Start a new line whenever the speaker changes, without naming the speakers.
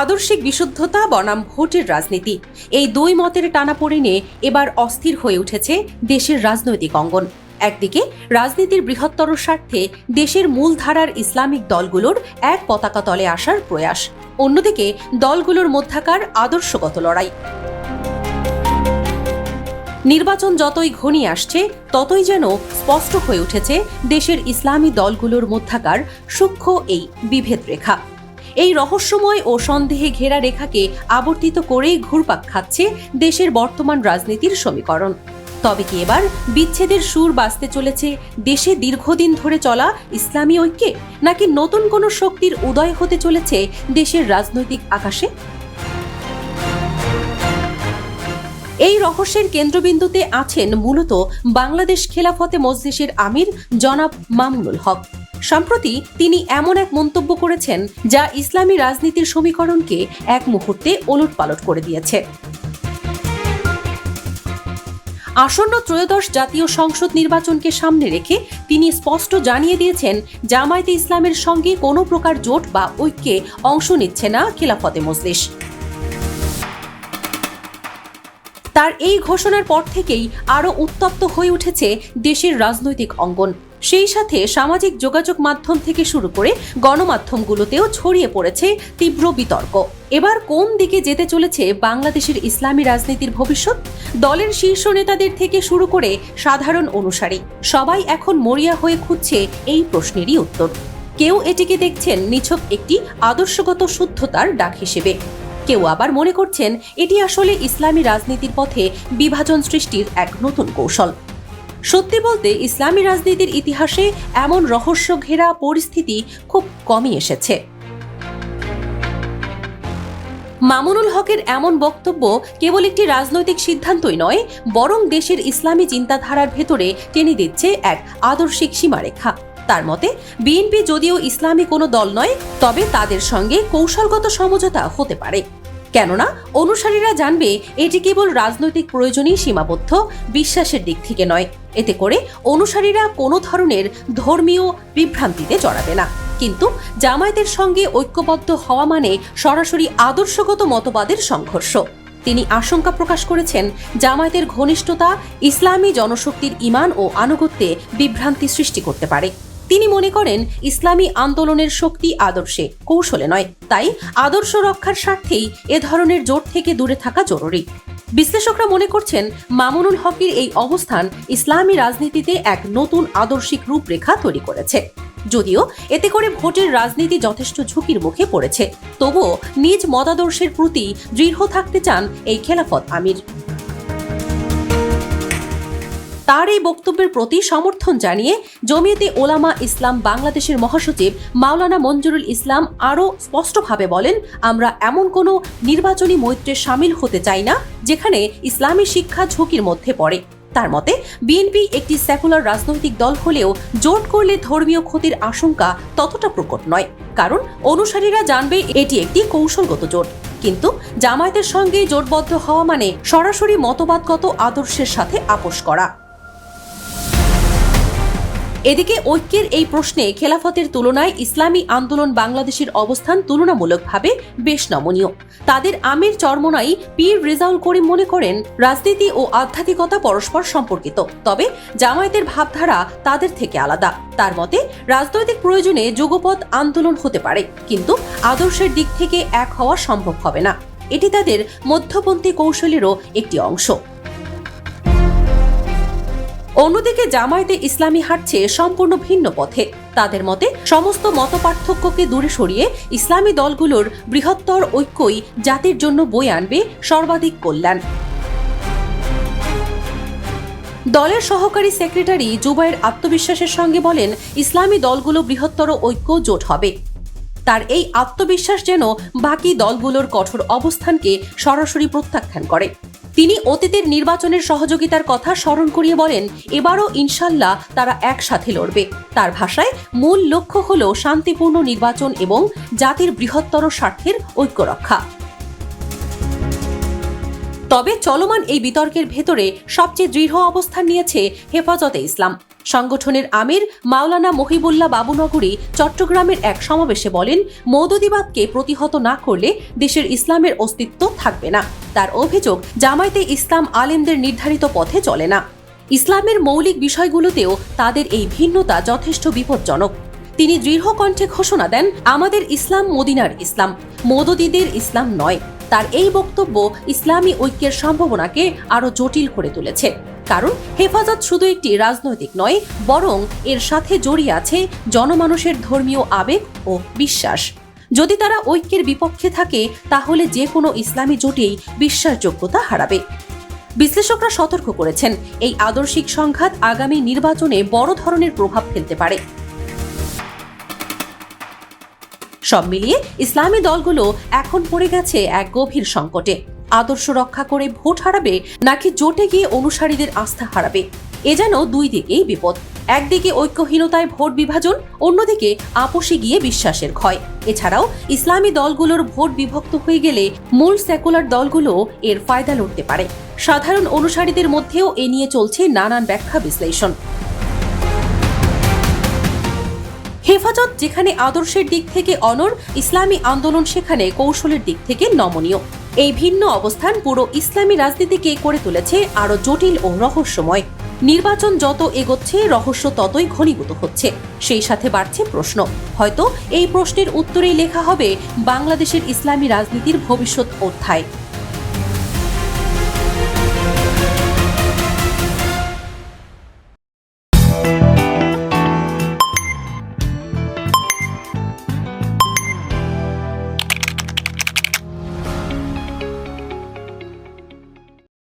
আদর্শিক বিশুদ্ধতা বনাম ভোটের রাজনীতি। এই দুই মতের টানাপোড়েনে এবার অস্থির হয়ে উঠেছে দেশের রাজনৈতিক অঙ্গন। একদিকে, রাজনীতির বৃহত্তর স্বার্থে দেশের মূলধারার ইসলামিক দলগুলোর এক পতাকা তলে আসার প্রয়াস। অন্যদিকে, দলগুলোর মধ্যাকার আদর্শগত লড়াই। নির্বাচন যতই ঘনিয়ে আসছে, ততই যেন স্পষ্ট হয়ে উঠেছে দেশের ইসলামী দলগুলোর মধ্যাকার সূক্ষ্ম এই বিভেদ রেখা এই রহস্যময় ও সন্দেহে ঘেরা রেখাকে আবর্তিত করেই ঘুরপাক খাচ্ছে দেশের বর্তমান রাজনীতির সমীকরণ। তবে কি এবার বিচ্ছেদের সুর বাঁচতে চলেছে দেশে দীর্ঘদিন ধরে চলা ইসলামী ঐক্যে? নাকি নতুন কোনো শক্তির উদয় হতে চলেছে দেশের রাজনৈতিক আকাশে? এই রহস্যের কেন্দ্রবিন্দুতে আছেন মূলত বাংলাদেশ খেলাফতে মজলিসের আমির জনাব মামুনুল হক। সম্প্রতি তিনি এমন এক মন্তব্য করেছেন যা ইসলামী রাজনীতির সমীকরণকে এক মুহূর্তে ওলটপালট করে দিয়েছে। আসন্ন ত্রয়োদশ জাতীয় সংসদ নির্বাচনকে সামনে রেখে তিনি স্পষ্ট জানিয়ে দিয়েছেন, জামায়াতে ইসলামের সঙ্গে কোনো প্রকার জোট বা ঐক্যে অংশ নিচ্ছে না খিলাফতে মজলিস। তার এই ঘোষণার পর থেকেই আরও উত্তপ্ত হয়ে উঠেছে দেশের রাজনৈতিক অঙ্গন। সেই সাথে সামাজিক যোগাযোগ মাধ্যম থেকে শুরু করে গণমাধ্যমগুলোতেও ছড়িয়ে পড়েছে তীব্র বিতর্ক। এবার কোন দিকে যেতে চলেছে বাংলাদেশের ইসলামী রাজনীতির ভবিষ্যৎ? দলের শীর্ষ নেতাদের থেকে শুরু করে সাধারণ অনুসারী। সবাই এখন মরিয়া হয়ে খুঁজছে এই প্রশ্নেরই উত্তর। কেউ এটিকে দেখছেন নিছক একটি আদর্শগত শুদ্ধতার ডাক হিসেবে। কেউ আবার মনে করছেন এটি আসলে ইসলামী রাজনীতির পথে বিভাজন সৃষ্টির এক নতুন কৌশল। সত্যি বলতে ইসলামী রাজনীতির ইতিহাসে এমন রহস্য ঘেরা পরিস্থিতি খুব কমই এসেছে। মামুনুল হকের এমন বক্তব্য কেবল একটি রাজনৈতিক সিদ্ধান্তই নয়, বরং দেশের ইসলামী চিন্তাধারার ভেতরে টেনে দিচ্ছে এক আদর্শিক সীমারেখা। তার মতে, বিএনপি যদিও ইসলামী কোনো দল নয়, তবে তাদের সঙ্গে কৌশলগত সমঝোতা হতে পারে। কেননা, অনুসারীরা জানবে এটি কেবল রাজনৈতিক প্রয়োজনেই সীমাবদ্ধ, বিশ্বাসের দিক থেকে নয়। এতে করে অনুসারীরা কোনো ধরনের ধর্মীয় বিভ্রান্তিতে জড়াবে না। কিন্তু জামায়াতের সঙ্গে ঐক্যবদ্ধ হওয়া মানে সরাসরি আদর্শগত মতবাদের সংঘর্ষ। তিনি আশঙ্কা প্রকাশ করেছেন, জামায়াতের ঘনিষ্ঠতা ইসলামী জনশক্তির ইমান ও আনুগত্যে বিভ্রান্তি সৃষ্টি করতে পারে। তিনি মনে করেন, ইসলামী আন্দোলনের শক্তি আদর্শে, কৌশলে নয়। তাই আদর্শ রক্ষার স্বার্থেই এ ধরনের জোট থেকে দূরে থাকা জরুরি। বিশ্লেষকরা মনে করছেন, মামুনুল হকের এই অবস্থান ইসলামী রাজনীতিতে এক নতুন আদর্শিক রূপরেখা তৈরি করেছে। যদিও এতে করে ভোটের রাজনীতি যথেষ্ট ঝুঁকির মুখে পড়েছে। তবুও নিজ মতাদর্শের প্রতি দৃঢ় থাকতে চান এই খেলাফত আমির। তার এই বক্তব্যের প্রতি সমর্থন জানিয়ে জমিয়তে ওলামা ইসলাম বাংলাদেশের মহাসচিব মাওলানা মঞ্জুরুল ইসলাম আরও স্পষ্টভাবে বলেন, আমরা এমন কোনো নির্বাচনী মৈত্রে সামিল হতে চাই না, যেখানে ইসলামী শিক্ষা ঝুঁকির মধ্যে পড়ে। তার মতে, বিএনপি একটি সেকুলার রাজনৈতিক দল হলেও জোট করলে ধর্মীয় ক্ষতির আশঙ্কা ততটা প্রকট নয়। কারণ অনুসারীরা জানবে এটি একটি কৌশলগত জোট। কিন্তু জামায়াতের সঙ্গে জোটবদ্ধ হওয়া মানে সরাসরি মতবাদগত আদর্শের সাথে আপোষ করা। এদিকে ঐক্যের এই প্রশ্নে খেলাফতের তুলনায় ইসলামী আন্দোলন বাংলাদেশের অবস্থান তুলনামূলকভাবে বেশ নমনীয়। তাদের আমির চরমনাই পীর রেজাউল করিম মনে করেন, রাজনীতি ও আধ্যাত্মিকতা পরস্পর সম্পর্কিত, তবে জামায়াতের ভাবধারা তাদের থেকে আলাদা। তার মতে, রাজনৈতিক প্রয়োজনে যুগপৎ আন্দোলন হতে পারে, কিন্তু আদর্শের দিক থেকে এক হওয়া সম্ভব হবে না। এটি তাদের মধ্যপন্থী কৌশলেরও একটি অংশ। অন্যদিকে জামায়াতে ইসলামী হাঁটছে সম্পূর্ণ ভিন্ন পথে। তাদের মতে, সমস্ত মতপার্থক্যকে দূরে সরিয়ে ইসলামী দলগুলোর বৃহত্তর ঐক্যই জাতির জন্য বই আনবে সর্বাধিক কল্যাণ। দলের সহকারী সেক্রেটারি জুবাইর আত্মবিশ্বাসের সঙ্গে বলেন, ইসলামী দলগুলো বৃহত্তর ঐক্য জোট হবে। তার এই আত্মবিশ্বাস যেন বাকি দলগুলোর কঠোর অবস্থানকে সরাসরি প্রত্যাখ্যান করে। তিনি অতীতের নির্বাচনের সহযোগিতার কথা স্মরণ করিয়ে বলেন, এবারও ইনশাল্লাহ তারা একসাথে লড়বে। তার ভাষায়, মূল লক্ষ্য হল শান্তিপূর্ণ নির্বাচন এবং জাতির বৃহত্তর স্বার্থের ঐক্য রক্ষা তবে চলমান এই বিতর্কের ভেতরে সবচেয়ে দৃঢ় অবস্থান নিয়েছে হেফাজতে ইসলাম। সংগঠনের আমির মাওলানা মহিবুল্লাহ বাবুনগরী চট্টগ্রামের এক সমাবেশে বলেন, মৌদুদিবাদকে প্রতিহত না করলে দেশের ইসলামের অস্তিত্ব থাকবে না। তার অভিযোগ, জামায়াতে ইসলাম আলেমদের নির্ধারিত পথে চলে না। ইসলামের মৌলিক বিষয়গুলোতেও তাদের এই ভিন্নতা যথেষ্ট বিপজ্জনক। তিনি দৃঢ় কণ্ঠে ঘোষণা দেন, আমাদের ইসলাম মদিনার ইসলাম, মদদিদের ইসলাম নয়। তার এই বক্তব্য ইসলামী ঐক্যের সম্ভাবনাকে আরও জটিল করে তুলেছে। কারণ হেফাজত শুধু একটি রাজনৈতিক নয়, বরং এর সাথে জড়িয়ে আছে জনমানুষের ধর্মীয় আবেগ ও বিশ্বাস। যদি তারা ঐক্যের বিপক্ষে থাকে, তাহলে যে কোনো ইসলামী জোটেই বিশ্বাসযোগ্যতা হারাবে। বিশ্লেষকরা সতর্ক করেছেন, এই আদর্শিক সংঘাত আগামী নির্বাচনে বড় ধরনের প্রভাব ফেলতে পারে। সব মিলিয়ে ইসলামী দলগুলো এখন পড়ে গেছে এক গভীর সংকটে। আদর্শ রক্ষা করে ভোট হারাবে নাকি জোটে গিয়ে অনুসারীদের আস্থা হারাবে? এ যেন দুই দিকেই বিপদ। একদিকে ঐক্যহীনতায় ভোট বিভাজন, অন্যদিকে আপোষে গিয়ে বিশ্বাসের ক্ষয়। এছাড়াও ইসলামী দলগুলোর ভোট বিভক্ত হয়ে গেলে মূল সেকুলার দলগুলো এর ফায়দা লড়তে পারে। সাধারণ অনুসারীদের মধ্যেও এ নিয়ে চলছে নানান ব্যাখ্যা বিশ্লেষণ। হেফাজত, যেখানে আদর্শের দিক থেকে অনর ইসলামী আন্দোলন সেখানে কৌশলের দিক থেকে নমনীয়। এই ভিন্ন অবস্থান পুরো ইসলামী রাজনীতিকে করে তুলেছে আরও জটিল ও রহস্যময়। নির্বাচন যত এগোচ্ছে, রহস্য ততই ঘনীভূত হচ্ছে। সেই সাথে বাড়ছে প্রশ্ন, হয়তো এই প্রশ্নের উত্তরেই লেখা হবে বাংলাদেশের ইসলামী রাজনীতির ভবিষ্যৎ অধ্যায়।